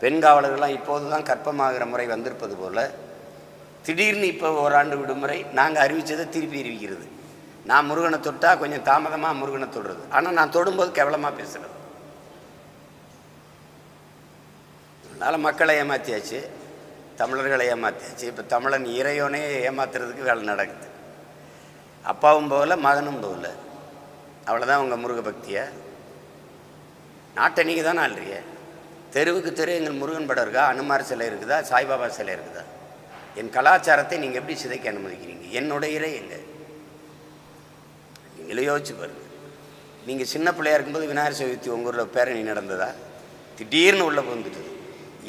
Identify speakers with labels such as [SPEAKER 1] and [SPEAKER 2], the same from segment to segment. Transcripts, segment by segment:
[SPEAKER 1] பெண் காவலர்கள்லாம் இப்போது தான் கற்பமாகிற முறை வந்திருப்பது போல் திடீர்னு இப்போ ஓராண்டு விடுமுறை நாங்கள் அறிவித்ததை திருப்பி அறிவிக்கிறது. நான் முருகனை தொட்டால் கொஞ்சம் தாமதமாக முருகனை தொடுறது. ஆனால் நான் தொடும்போது கேவலமாக பேசுகிறது அதனால் மக்களை ஏமாற்றியாச்சு தமிழர்களை ஏமாற்றியாச்சு இப்போ தமிழன் இறையோனே ஏமாத்துறதுக்கு வேலை நடக்குது. அப்பாவும் போகல மகனும் போகல. அவ்வளோதான் உங்கள் முருக பக்தியை நாட்டை நீங்கள் தானே ஆள்றிய தெருவுக்கு தெரு எங்கள் முருகன் படம் இருக்கா? அனுமார் சிலை இருக்குதா? சாய்பாபா சிலை இருக்குதா? என் கலாச்சாரத்தை நீங்கள் எப்படி சிதைக்க அனுமதிக்கிறீங்க? என்னுடைய இலை எங்கே? நீங்களே யோசிச்சு பாருங்க. நீங்கள் சின்ன பிள்ளையா இருக்கும்போது விநாயகர் சதுர்த்தி உங்கள் ஊரில் பேரணி நடந்ததா? திடீர்னு உள்ளே புகுந்துட்டுது.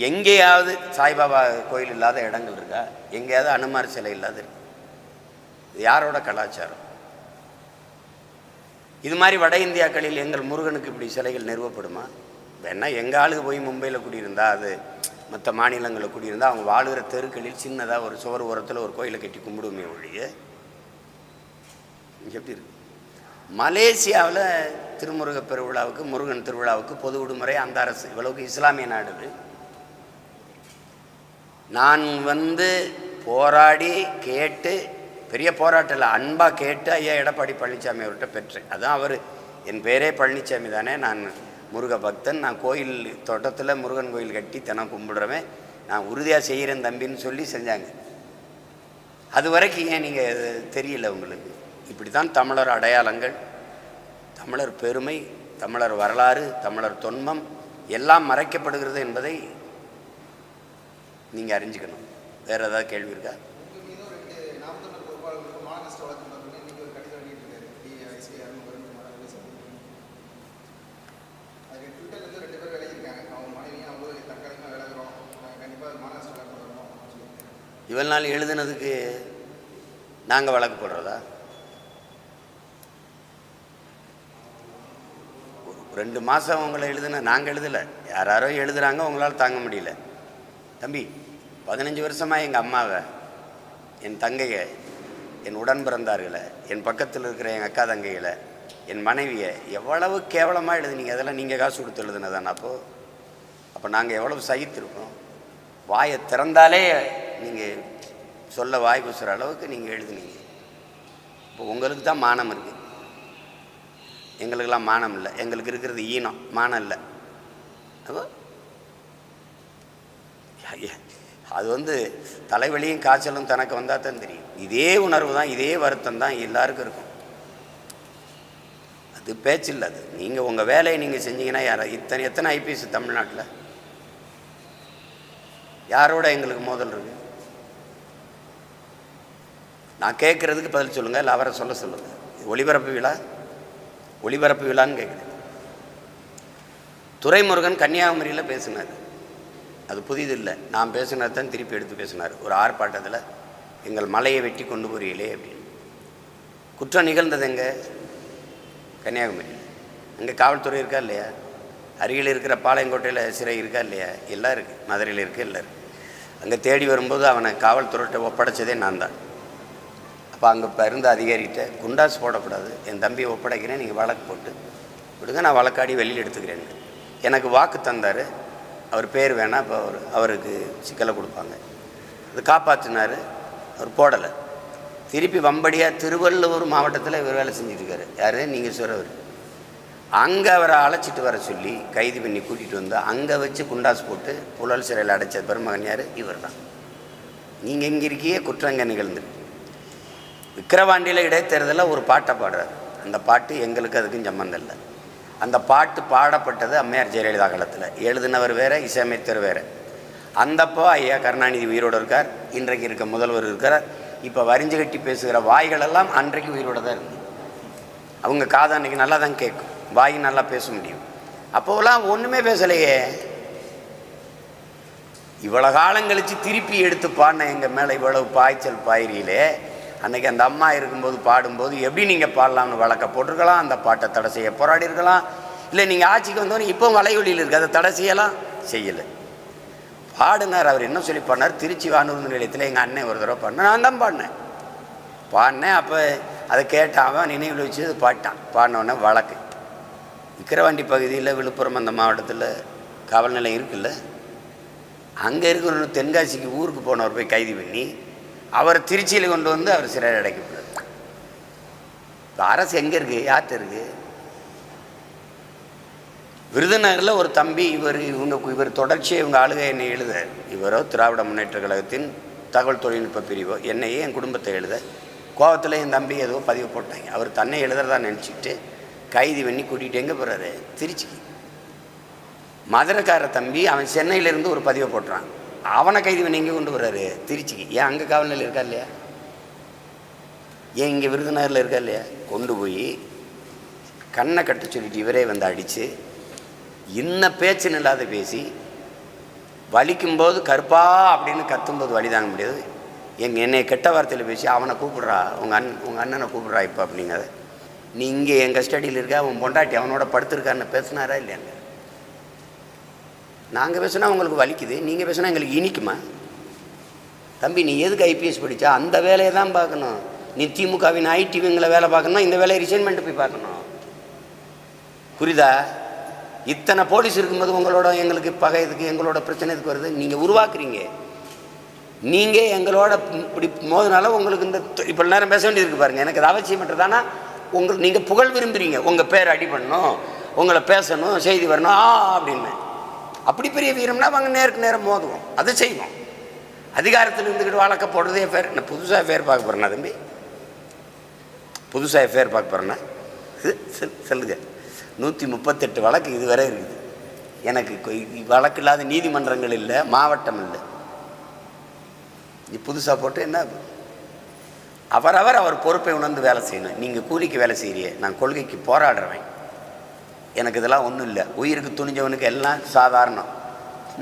[SPEAKER 1] எங்கேயாவது சாய்பாபா கோயில் இல்லாத இடங்கள் இருக்கா? எங்கேயாவது அனுமார் சிலை இல்லாத இருக்கு. இது யாரோட கலாச்சாரம்? இது மாதிரி வட இந்தியாக்களில் எங்கள் முருகனுக்கு இப்படி சிலைகள் நிறுவப்படுமா? வேணால் எங்கள் ஆளுக்கு போய் மும்பையில் குடியிருந்தா அது மற்ற மாநிலங்களில் குடியிருந்தால் அவங்க வாழுகிற தெருக்களில் சின்னதாக ஒரு சுவர் ஓரத்தில் ஒரு கோயிலை கட்டி கும்பிடுமே ஒழிய எப்படி இருக்கு? மலேசியாவில் திருமுருக பெருவிழாவுக்கு முருகன் திருவிழாவுக்கு பொது விடுமுறை அந்த அரசு. இவ்வளவுக்கு இஸ்லாமிய நாடு நான் வந்து போராடி கேட்டு பெரிய போராட்டம் இல்லை அன்பாக கேட்டு ஐயா எடப்பாடி பழனிசாமி அவர்கிட்ட பெற்றேன். அதுதான் அவர். என் பேரே பழனிசாமி தானே நான் முருக பக்தன் நான் கோயில் தோட்டத்தில் முருகன் கோயில் கட்டி தினம் கும்பிடுறவன். நான் உறுதியாக செய்கிறேன் தம்பின்னு சொல்லி செஞ்சாங்க. அது வரைக்கும் ஏன் நீங்கள் தெரியல உங்களுக்கு? இப்படி தான் தமிழர் அடையாளங்கள் தமிழர் பெருமை தமிழர் வரலாறு தமிழர் தொன்மம் எல்லாம் மறைக்கப்படுகிறது என்பதை நீங்கள் அறிஞ்சுக்கணும். வேறு ஏதாவது கேள்வி இருக்கா? இவ்வளோ நாள் எழுதுனதுக்கு நாங்கள் வழக்கு போடுறதா? ஒரு ரெண்டு மாதம் உங்களை எழுதுன நாங்கள் எழுதலை. யாராரோ எழுதுகிறாங்க உங்களால் தாங்க முடியல. தம்பி பதினஞ்சு வருஷமாக எங்கள் அம்மாவை என் தங்கையை என் உடன் பிறந்தார்களை என் பக்கத்தில் இருக்கிற எங்கள் அக்கா தங்கைகளை என் மனைவியை எவ்வளவு கேவலமாக எழுதுனீங்க? அதெல்லாம் நீங்கள் காசு கொடுத்து எழுதுனதானே அப்போது அப்போ நாங்கள் எவ்வளவு சகித்திருக்கோம்? வாயை திறந்தாலே நீங்கள் சொல்ல வாய் கூசுகிற அளவுக்கு நீங்கள் எழுதுனீங்க. இப்போ உங்களுக்கு தான் மானம் இருக்குது எங்களுக்கெல்லாம் மானம் இல்லை. எங்களுக்கு இருக்கிறது ஈனம். மானம் இல்லை. அப்போ அது வந்து தலைவலியும் காய்ச்சலும் தனக்கு வந்தால் தான் தெரியும். இதே உணர்வு தான் இதே வருத்தம் தான் எல்லாருக்கும் இருக்கும். அது பேச்சு இல்லை அது. நீங்கள் உங்கள் வேலையை நீங்கள் செஞ்சீங்கன்னா யார் இத்தனை எத்தனை ஐபிஎஸ் தமிழ்நாட்டில்? யாரோட எங்களுக்கு மோதல் இருக்குது நான் கேட்குறதுக்கு பதில் சொல்லுங்கள் இல்லை அவரை சொல்ல சொல்லுங்கள் ஒளிபரப்பு விழா? ஒளிபரப்பு விழான்னு கேட்குறேன். துரைமுருகன் கன்னியாகுமரியில் பேசினார். அது புதிதில்லை நான் பேசினது தான் திருப்பி எடுத்து பேசினார். ஒரு ஆர்ப்பாட்டத்தில் எங்கள் மலையை வெட்டி கொண்டு போறீங்களே அப்படின்னு. குற்றம் நிகழ்ந்தது எங்கே? கன்னியாகுமரியில் அங்கே காவல்துறை இருக்கா இல்லையா? அருகில் இருக்கிற பாளையங்கோட்டையில் சிறை இருக்கா இல்லையா? எல்லாம் இருக்குது மதுரையில் இருக்குது எல்லாம் இருக்குது அங்கே தேடி வரும்போது அவனை காவல்துறையிட்ட ஒப்படைச்சதே நான் தான். அப்போ அங்கே பருந்து அதிகாரிகிட்ட குண்டாஸ் போடக்கூடாது. என் தம்பியை ஒப்படைக்கிறேன் நீங்கள் வழக்கு போட்டு. விடுங்க நான் வழக்காடி வெளியில் எடுத்துக்கிறேன். எனக்கு வாக்கு தந்தார். அவர் பேர் வேணால் இப்போ அவர் அவருக்கு சிக்கலை கொடுப்பாங்க. அது காப்பாற்றினார் அவர் போடலை. திருப்பி வம்படியாக திருவள்ளூர் மாவட்டத்தில் இவர் வேலை செஞ்சுருக்காரு யார்? நீங்கள் சொல்கிறவர் அங்கே அவரை அழைச்சிட்டு வர சொல்லி கைது பண்ணி கூட்டிகிட்டு வந்து அங்கே வச்சு குண்டாஸ் போட்டு புழல் சிறையில் அடைச்ச பெருமகன் யார்? இவர் தான் நீங்கள் இங்கே இருக்கியே குற்றங்க நிகழ்ந்துருக்கு விக்கிரவாண்டியில் இடைத்தேர்தலில் ஒரு பாட்டை பாடுறாரு. அந்த பாட்டு எங்களுக்கு அதுக்கும் சம்மந்தம் இல்லை. அந்த பாட்டு பாடப்பட்டது அம்மையார் ஜெயலலிதா காலத்தில். எழுதினவர் வேறு இசையமைத்தர் வேற. அந்தப்போ ஐயா கருணாநிதி உயிரோடு இருக்கார். இன்றைக்கு இருக்க முதல்வர் இருக்கிறார் இப்போ வரிஞ்சு கட்டி பேசுகிற வாய்களெல்லாம் அன்றைக்கு உயிரோடு தான் இருந்தது அவங்க காது அன்றைக்கி நல்லா தான் கேட்கும். வாய் நல்லா பேச முடியும். அப்போலாம் ஒன்றுமே பேசலையே. இவ்வளோ காலம் கழித்து திருப்பி எடுத்து பாடின எங்கள் மேலே இவ்வளவு பாய்ச்சல் பாயிரியிலே அன்றைக்கி அந்த அம்மா இருக்கும்போது பாடும்போது எப்படி நீங்கள் பாடலாம்னு வழக்க போட்டிருக்கலாம்? அந்த பாட்டை தடை செய்ய போராடி இருக்கலாம் இல்லை நீங்கள் ஆட்சிக்கு வந்தோன்னே இப்போ வலையொலியில் இருக்குது அதை தடை செய்யலாம்? செய்யலை. பாடினார். அவர் என்ன சொல்லி பாடினார்? திருச்சி வானூர் நிலையத்தில் எங்கள் அண்ணன் ஒரு தடவை பாடினேன் நான் தான் பாடினேன். பாடினேன். அப்போ அதை கேட்ட அவன் நினைவில் வச்சு அது பாட்டான். பாடினோடனே வழக்கு. விக்கிரவாண்டி பகுதியில் விழுப்புரம் அந்த மாவட்டத்தில் காவல் நிலையம் இருக்குல்ல அங்கே இருக்கிற தென்காசிக்கு ஊருக்கு போனவர் போய் கைது பண்ணி அவரை திருச்சியில் கொண்டு வந்து அவர் சிறையில் அடைக்கப்படுறார் இப்போ அரசு எங்கே இருக்குது யார்கிட்ட இருக்குது விருதுநகரில் ஒரு தம்பி இவர் இவங்க இவர் தொடர்ச்சியை இவங்க ஆளுகை என்னை எழுத. இவரோ திராவிட முன்னேற்ற கழகத்தின் தகவல் தொழில்நுட்ப பிரிவோ என்னையே என் குடும்பத்தை எழுத. கோவத்தில் என் தம்பி ஏதோ பதிவு போட்டாங்க. அவர் தன்னை எழுதுறதா நினச்சிக்கிட்டு கைது பண்ணி கூட்டிகிட்டு எங்கே போகிறாரு திருச்சிக்கு. மதுரைக்கார தம்பி அவன் சென்னையிலேருந்து ஒரு பதிவை போட்டுறான். அவனை கைது பண்ணி எங்கே கொண்டு வர்றாரு? திருச்சிக்கு. ஏன் அங்கே காவல் இருக்கா இல்லையா? ஏன் இங்கே விருதுநகரில் இருக்கா இல்லையா? கொண்டு போய் கண்ணை கட்ட சொல்லிட்டு இவரே வந்து அடித்து இன்ன பேச்சு இல்லாத பேசி வலிக்கும்போது கருப்பா அப்படின்னு கத்தும்போது வழி தாங்க முடியாது. எங்கள் என்னை கெட்ட வார்த்தையில் பேசி அவனை கூப்பிட்றா உங்கள் அண் உங்கள் அண்ணனை கூப்பிட்றா இப்போ அப்படிங்கிறத. நீ இங்கே என் கஸ்டடியில் இருக்கா? உன் பொண்டாட்டி அவனோட படுத்திருக்கான்னு பேசினாரா இல்லையாங்க நாங்கள் பேசுனா உங்களுக்கு வலிக்குது நீங்கள் பேசுனா எங்களுக்கு இனிக்குமா? தம்பி நீ எதுக்கு ஐபிஎஸ் படித்தா அந்த வேலையை தான் பார்க்கணும். நீ திமுகவின் ஐடிவிங்களை வேலை பார்க்கணும் இந்த வேலையை ரிசைன்மெண்ட் போய் பார்க்கணும். புரியுதா? இத்தனை போலீஸ் இருக்கும்போது உங்களோட எங்களுக்கு பகை இதுக்கு எங்களோட பிரச்சனை இதுக்கு வருது. நீங்கள் உருவாக்குறீங்க. நீங்கள் எங்களோட இப்படி மோதினால உங்களுக்கு இந்த இப்போ நேரம் பேச வேண்டியது பாருங்கள் எனக்கு அது அவசியமற்றதானா உங்களுக்கு நீங்கள் புகழ் விரும்புகிறீங்க உங்கள் பேர் அடி பண்ணணும். உங்களை பேசணும் செய்தி வரணும். ஆ அப்படின்னு அப்படி பெரிய வீரம்னா வாங்க நேருக்கு நேரம் மோதுவோம். அதை செய்வோம். அதிகாரத்தில் இருந்துக்கிட்டு வழக்க போடுறதே ஃபேர் நான் புதுசாக ஃபேர் பார்க்க போகிறேன்னா தம்பி? புதுசாக ஃபேர் பார்க்க போகிறேன்னா சொல்லுங்க. நூற்றி முப்பத்தெட்டு வழக்கு இதுவரை இருக்குது. எனக்கு வழக்கு இல்லாத நீதிமன்றங்கள் இல்லை மாவட்டம் இல்லை. நீ புதுசாக போட்டு என்ன? அவரவர் அவர் பொறுப்பை உணர்ந்து வேலை செய்யணும். நீங்கள் கூலிக்கு வேலை செய்கிறீங்க நான் கொள்கைக்கு போராடுறவன். எனக்கு இதெல்லாம் ஒன்றும் இல்லை. உயிருக்கு துணிஞ்சவனுக்கு எல்லாம் சாதாரணம்.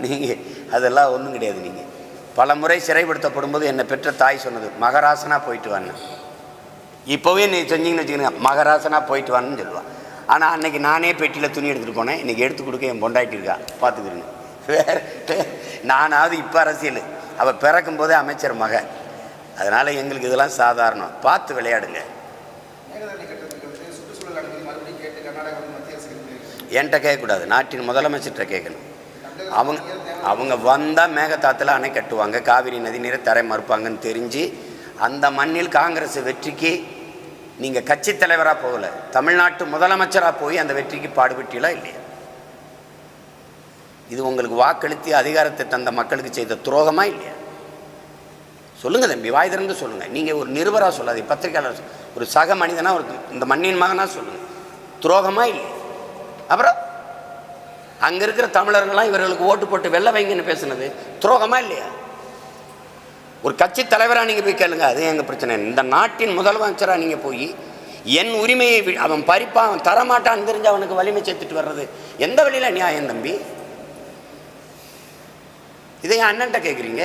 [SPEAKER 1] நீங்கள் அதெல்லாம் ஒன்றும் கிடையாது நீங்கள் பல முறை சிறைப்படுத்தப்படும் போது என்னை பெற்ற தாய் சொன்னது மகராசனாக போயிட்டு வான்னு. இப்போவே நீ செஞ்சிங்கன்னு வச்சுக்கோங்க மகராசனாக போயிட்டு வான்னு சொல்லுவான் ஆனால் அன்னைக்கு நானே பெட்டியில் துணி எடுத்துகிட்டு போனேன். இன்றைக்கி எடுத்து கொடுக்க என் பொண்டாட்டி இருக்கா? பார்த்துக்கிறேங்க வேற நானாவது இப்போ அரசியல். அவள் பிறக்கும் போதே அமைச்சர் மக. அதனால் எங்களுக்கு இதெல்லாம் சாதாரணம். பார்த்து விளையாடுங்க. என்கிட்ட கேட்கக்கூடாது. நாட்டின் முதலமைச்சர்கிட்ட கேட்கணும். அவங்க அவங்க வந்தால் மேகதாத்தில் அணை கட்டுவாங்க. காவிரி நதி நீரை தரை மறுப்பாங்கன்னு தெரிஞ்சு அந்த மண்ணில் காங்கிரஸ் வெற்றிக்கு நீங்கள் கட்சி தலைவராக போகல. தமிழ்நாட்டு முதலமைச்சராக போய் அந்த வெற்றிக்கு பாடுபட்டீங்களா இல்லையா? இது உங்களுக்கு வாக்களித்து அதிகாரத்தை தந்த மக்களுக்கு செய்த துரோகமா இல்லையா? சொல்லுங்கள் தம்பி வாய் திறந்து சொல்லுங்கள் நீங்கள் ஒரு நிருபராக சொல்லாதீங்க. பத்திரிகையாளர் ஒரு சக மனிதனாக ஒரு இந்த மண்ணின் மகனாக சொல்லுங்கள் துரோகமா இல்லையா? அப்புறம் அங்க இருக்கிற தமிழர்கள்லாம் இவர்களுக்கு ஓட்டு போட்டு வெள்ள வைங்கன்னு பேசுனது. துரோகமா இல்லையா? ஒரு கட்சி தலைவராக நீங்கள் போய் கேளுங்க அது எங்கள் பிரச்சனை? இந்த நாட்டின் முதலமைச்சராக நீங்கள் போய் என் உரிமையை வி- அவன் பறிப்பான் அவன் தரமாட்டான்னு தெரிஞ்சு அவனுக்கு வலிமை சேர்த்துட்டு வர்றது எந்த வழியில் நியாயம் தம்பி? இதை என் அண்ணன்ட்ட கேட்குறீங்க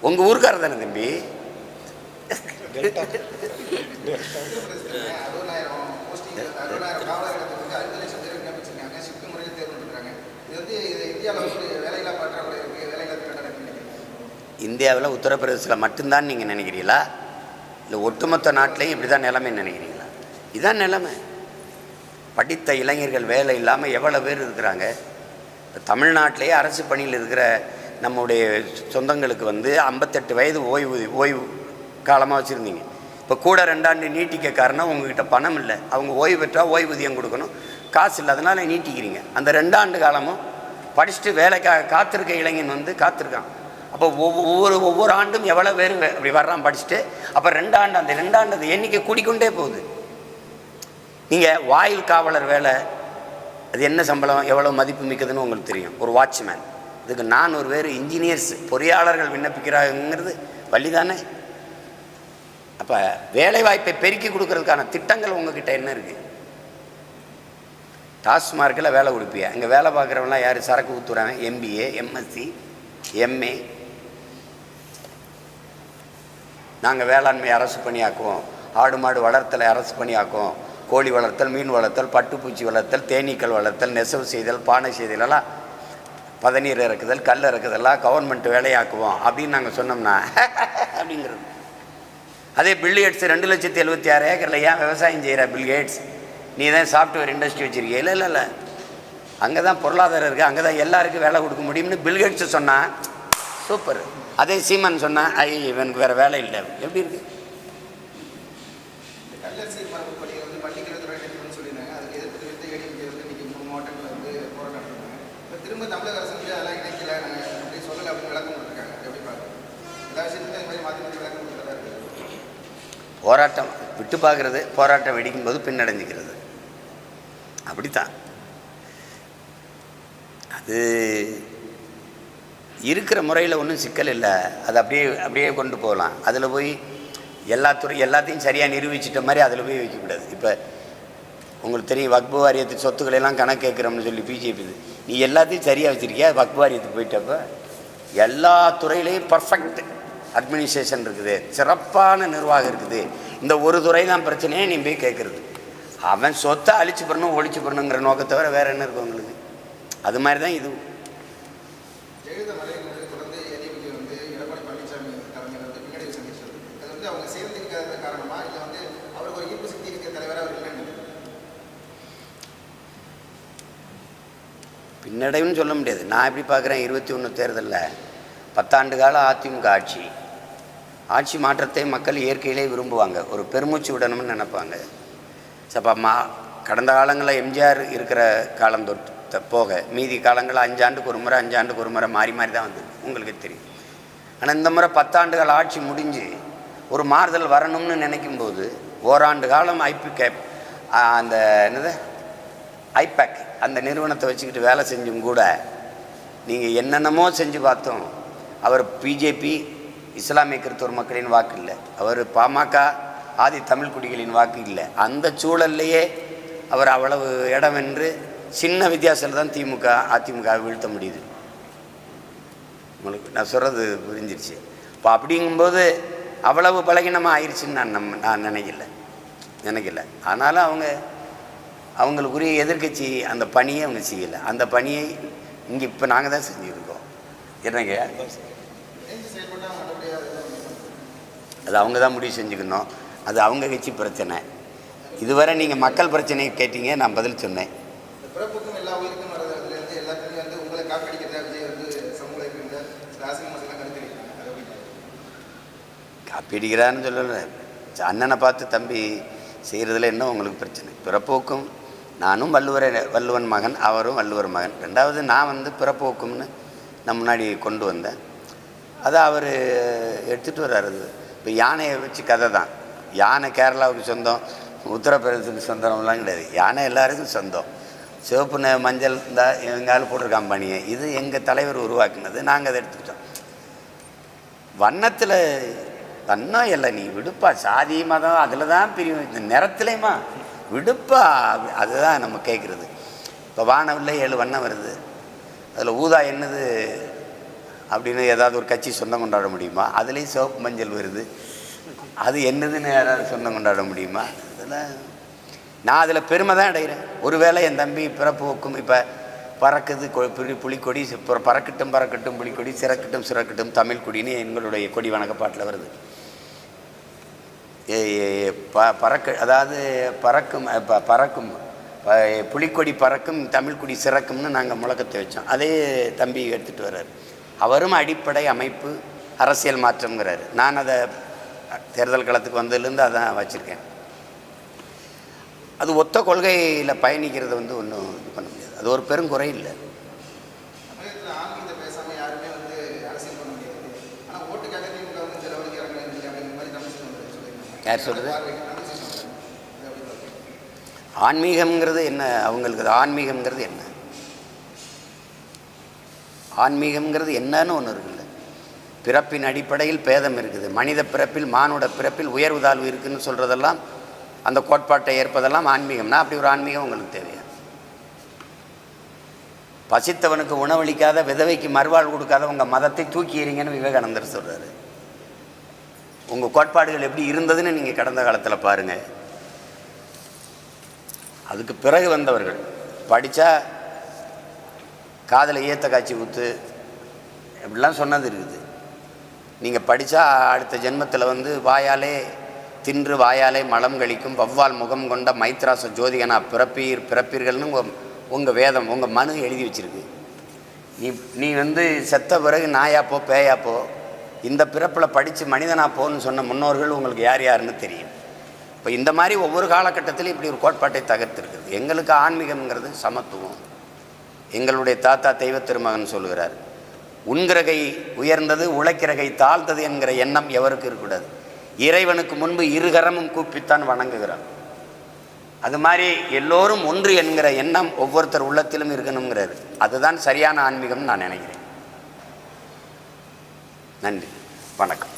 [SPEAKER 1] உங்கள் ஊருக்காரர் தானே தம்பி?
[SPEAKER 2] இந்தியாவில்
[SPEAKER 1] உத்தரப்பிரதேசத்தில் மட்டும்தான் நீங்கள் நினைக்கிறீங்களா? இல்லை ஒட்டுமொத்த நாட்டிலையும் இப்படி தான் நிலைமை நினைக்கிறீங்களா? இதுதான் நிலைமை. படித்த இளைஞர்கள் வேலை இல்லாமல் எவ்வளோ பேர் இருக்கிறாங்க? இப்போ தமிழ்நாட்டிலேயே அரசு பணியில் இருக்கிற நம்முடைய சொந்தங்களுக்கு வந்து ஐம்பத்தெட்டு வயது ஓய்வு ஓய்வு காலமாக வச்சுருந்தீங்க. இப்போ கூட ரெண்டாண்டு நீட்டிக்க காரணம் உங்ககிட்ட பணம் இல்லை. அவங்க ஓய்வு பெற்றால் ஓய்வூதியம் கொடுக்கணும். காசு இல்லாதனால நீட்டிக்கிறீங்க. அந்த ரெண்டாண்டு காலமும் படிச்சுட்டு வேலைக்காக காத்திருக்க இளைஞன் வந்து காத்திருக்கான். அப்போ ஒவ்வொ- ஒவ்வொரு ஒவ்வொரு ஆண்டும் எவ்வளோ பேர் அப்படி வர்றான் படிச்சுட்டு அப்போ ரெண்டாண்டு அந்த ரெண்டாண்டு அந்த எண்ணிக்கை கூடிக்கொண்டே போகுது. நீங்கள் வாயில் காவலர் வேலை அது என்ன சம்பளம் எவ்வளோ மதிப்பு மிக்கதுன்னு உங்களுக்கு தெரியும். ஒரு வாட்ச்மேன் இதுக்கு நான் ஒரு பேர் இன்ஜினியர்ஸ் பொறியாளர்கள் விண்ணப்பிக்கிறாங்கிறது வழி தானே அப்போ வேலைவாய்ப்பை பெருக்கி கொடுக்கறதுக்கான திட்டங்கள் உங்ககிட்ட என்ன இருக்குது டாஸ்மார்க்கில் வேலை கொடுப்பியா? இங்கே வேலை பார்க்குறவங்களாம் யார்? சரக்கு ஊத்துறாங்க எம்பிஏ எம்எஸ்சி எம்ஏ நாங்கள் வேளாண்மை அரசு பணியாக்குவோம். ஆடு மாடு வளர்த்தலை அரசு பணியாக்குவோம். கோழி வளர்த்தல் மீன் வளர்த்தல் பட்டுப்பூச்சி வளர்த்தல் தேனீக்கள் வளர்த்தல் நெசவு செய்தல் பானை செய்தலெல்லாம் பதநீர் இறக்குதல் கல் இறக்குதெல்லாம் கவர்மெண்ட் வேலையாக்குவோம் அப்படின்னு நாங்கள் சொன்னோம்னா அப்படிங்கிறது. அதே பில்கேட்ஸ் ரெண்டு லட்சத்தி எழுபத்தி ஆறு ஏக்கரில் ஏன் விவசாயம் செய்கிற பில்கேட்ஸ் நீ தான் சாஃப்ட்வேர் இண்டஸ்ட்ரி வச்சுருக்கிய. இல்லை இல்லை இல்லை. அங்கே தான் பொருளாதாரம் இருக்குது அங்கே தான் எல்லாருக்கும் வேலை கொடுக்க முடியும்னு பில்கேட்ஸ் சொன்னால் சூப்பர் அதே சீமன் சொன்னால் ஐ இவனுக்கு வேறு வேலை இல்லை. எப்படி இருக்கு?
[SPEAKER 2] திரும்ப தமிழக அரசு அதெல்லாம் இணைக்கல. நாங்கள் அப்படின்னு விளக்கம் கொடுத்துருக்காங்க. எப்படி பார்க்குறோம் எல்லா விஷயத்துலையும் இந்த மாதிரி மாற்றி மாற்றி விளக்கம் கொடுத்துருக்காங்க
[SPEAKER 1] போராட்டம் விட்டு பார்க்கறது போராட்டம் வெடிக்கும்போது பின்னடைஞ்சிக்கிறது. அப்படித்தான். அது இருக்கிற முறையில் ஒன்றும் சிக்கல் இல்லை. அது அப்படியே அப்படியே கொண்டு போகலாம். அதில் போய் எல்லா துறை எல்லாத்தையும் சரியாக நிரூபிச்சிட்ட மாதிரி அதில் போய் வைக்கக்கூடாது. இப்போ உங்களுக்கு தெரியும் வக்பு வாரியத்து சொத்துக்களை எல்லாம் கணக்கு கேட்குறோம்னு சொல்லி பிஜேபி நீ எல்லாத்தையும் சரியாக வச்சுருக்கியா? வக்பு வாரியத்துக்கு போயிட்டப்போ எல்லா துறையிலையும் பர்ஃபெக்ட் அட்மினிஸ்ட்ரேஷன் இருக்குது. சிறப்பான நிர்வாகம் இருக்குது. இந்த ஒரு துறை தான் பிரச்சனையே நீ போய் கேட்குறது அவன் சொத்தை அழிச்சு பண்ணணும் ஒழிச்சு பண்ணணுங்கிற நோக்கத்தை தவிர வேறு என்ன இருக்கும் உங்களுக்கு? அது மாதிரி தான் இது பின்னடைவுன்னு சொல்ல முடியாது. நான் எப்படி பார்க்குறேன் இருபத்தி ஒன்று தேர்தலில் பத்தாண்டு கால அதிமுக ஆட்சி ஆட்சி மாற்றத்தை மக்கள் இயற்கையிலே விரும்புவாங்க. ஒரு பெருமூச்சு விடணும்னு நினைப்பாங்க. சப்பா மா கடந்த காலங்களில் எம்ஜிஆர் இருக்கிற காலம் தொட்டு த- போக மீதி காலங்களில் அஞ்சாண்டுக்கு ஒரு முறை அஞ்சாண்டுக்கு ஒரு முறை மாறி மாறி தான் வந்தது. உங்களுக்கு தெரியும். ஆனால் இந்த முறை பத்தாண்டுகள் ஆட்சி முடிஞ்சு ஒரு மாறுதல் வரணும்னு நினைக்கும்போது ஓராண்டு காலம் ஐபி கேப் அந்த என்னது? ஐபேக் அந்த நிறுவனத்தை வச்சுக்கிட்டு வேலை செஞ்சும் கூட நீங்கள் என்னென்னமோ செஞ்சு பார்த்தோம். அவர் பிஜேபி இஸ்லாமிய கிறிஸ்தவ மக்களின் வாக்கு இல்லை. அவர் பாமக ஆதி தமிழ் குடிகளின் வாக்கு இல்லை. அந்த சூழல்லையே அவர் அவ்வளவு இடம் என்று சின்ன வித்தியாசத்தில் தான் திமுக அதிமுக வீழ்த்த முடியுது. உங்களுக்கு நான் சொல்கிறது புரிஞ்சிருச்சு. இப்போ அப்படிங்கும்போது அவ்வளவு பலகீனமாக ஆயிடுச்சுன்னு நான் நம்ம நான் நினைக்கல. நினைக்கல. ஆனாலும் அவங்க அவங்களுக்குரிய எதிர்க்கட்சி அந்த பணியை அவங்க செய்யலை. அந்த பணியை இங்கே இப்போ நாங்கள் தான் செஞ்சுருக்கோம். என்னங்க? அது அவங்க தான் முடிவு செஞ்சுக்கணும். அது அவங்க கட்சி பிரச்சனை. இதுவரை நீங்கள் மக்கள் பிரச்சனையை கேட்டீங்க நான் பதில் சொன்னேன். காப்பீடுகிறான்னு சொல்லலை. அண்ணனை பார்த்து தம்பி செய்கிறதுல என்ன உங்களுக்கு பிரச்சனை? பிறப்போக்கும் நானும் வள்ளுவரை வள்ளுவன் மகன் அவரும் வள்ளுவர் மகன். ரெண்டாவது நான் வந்து பிறப்போக்கும்னு நான் முன்னாடி கொண்டு வந்தேன். அதை அவர் எடுத்துகிட்டு வர்றாரு. அது இப்போ யானையை வச்சு கதை தான். யானை கேரளாவுக்கு சொந்தம் உத்தரப்பிரதேசத்துக்கு சொந்தம்லாம் கிடையாது. யானை எல்லாருக்கும் சொந்தம். சிவப்பு ந- மஞ்சள் இந்த எங்காலும் போட்டிருக்கான் பணியை. இது எங்கள் தலைவர் உருவாக்குனது. நாங்கள் அதை எடுத்துக்கிட்டோம். வண்ணத்தில் வண்ணம் இல்லை நீ விடுப்பா. சாதி மதம் அதில் தான் பிரிவு. இந்த நிறத்துலேயுமா? விடுப்பா. அதுதான் நம்ம கேட்குறது இப்போ வானவில் ஏழு வண்ணம் வருது. அதில் ஊதா என்னது? அப்படின்னு ஏதாவது ஒரு கட்சி சொந்தம் கொண்டாட முடியுமா? அதுலேயும் சிவப்பு மஞ்சள் வருது. அது என்னதுன்னு யாராவது சொந்தம் கொண்டாட முடியுமா? அதெல்லாம் நான் அதில் பெருமை தான் அடைகிறேன். ஒருவேளை என் தம்பி பிறப்போக்கும் இப்போ பறக்குது கொ- புலி- புலிக்கொடி பறக்கட்டும் பறக்கட்டும் புலிக்கொடி சிறக்கட்டும் சிறக்கட்டும் தமிழ் கொடின்னு எங்களுடைய கொடி வணக்கப்பாட்டில் வருது. ப பறக்க அதாவது பறக்கும் ப- பறக்கும் புலிக்கொடி பறக்கும் தமிழ்கொடி சிறக்கும்னு நாங்கள் முழக்கத்தை வச்சோம். அதே தம்பி எடுத்துகிட்டு வர்றாரு. அவரும் அடிப்படை அமைப்பு அரசியல் மாற்றம்ங்கிறாரு. நான் அதை தேர்தல் களத்துக்கு வந்ததுலேருந்து அதான் வச்சுருக்கேன். அது ஒத்த கொள்கையில் பயணிக்கிறது வந்து ஒன்றும் இது பண்ண முடியாது. அது ஒரு
[SPEAKER 2] லெவலுக்கு இறங்குறது இல்லை.
[SPEAKER 1] யார்
[SPEAKER 2] பார்க்குறீங்க?
[SPEAKER 1] ஆன்மீகம்ங்கிறது என்ன? அவங்களுக்கு ஆன்மீகம்ங்கிறது என்ன? ஆன்மீகம்ங்கிறது என்னன்னு ஒன்று இருக்குல்ல. பிறப்பின் அடிப்படையில் பேதம் இருக்குது. மனித பிறப்பில் மானுட பிறப்பில் உயர்வு தாழ்வு இருக்குதுன்னு சொல்கிறதெல்லாம் அந்த கோட்பாட்டை ஏற்பதெல்லாம் ஆன்மீகம்னா அப்படி ஒரு ஆன்மீகம் உங்களுக்கு தேவையா? பசித்தவனுக்கு உணவளிக்காத விதவைக்கு மறுவாழ்வு கொடுக்காத உங்கள் மதத்தை தூக்கி எறிங்கன்னு விவேகானந்தர் சொல்கிறாரு உங்கள் கோட்பாடுகள் எப்படி இருந்ததுன்னு நீங்கள் கடந்த காலத்தில் பாருங்கள் அதுக்கு பிறகு வந்தவர்கள். படித்தா காதில் ஏத்த காய்ச்சி ஊத்து இப்படிலாம் சொன்னது இருக்குது. நீங்கள் படித்தா அடுத்த ஜென்மத்தில் வந்து வாயாலே தின்று வாயாலே மலம் கழிக்கும் வவ்வால் முகம் கொண்ட மைத்ராச ஜோதிகனா பிறப்பீர் பிறப்பீர்கள்னு உங்கள் உங்கள் வேதம் உங்கள் மனு எழுதி வச்சிருக்கு. நீ நீ வந்து செத்த பிறகு நாயாப்போ பேயாப்போ இந்த பிறப்பில் படித்து மனிதனா போன்னு சொன்ன முன்னோர்கள் உங்களுக்கு யார் யாருன்னு தெரியும். இப்போ இந்த மாதிரி ஒவ்வொரு காலகட்டத்திலும் இப்படி ஒரு கோட்பாட்டை தகர்த்துருக்குது எங்களுக்கு ஆன்மீகம்ங்கிறது சமத்துவம். எங்களுடைய தாத்தா தெய்வ திருமகன் சொல்கிறார் உன்கிறகை உயர்ந்தது உழைக்கிறகை தாழ்ந்தது என்கிற எண்ணம் எவருக்கு இருக்கக்கூடாது. இறைவனுக்கு முன்பு இருகரமும் கூப்பித்தான் வணங்குகிறான். அது மாதிரி எல்லோரும் ஒன்று என்கிற எண்ணம் ஒவ்வொருத்தர் உள்ளத்திலும் இருக்கணுங்கிறாரு அதுதான் சரியான ஆன்மீகம்னு நான் நினைக்கிறேன். நன்றி. வணக்கம்.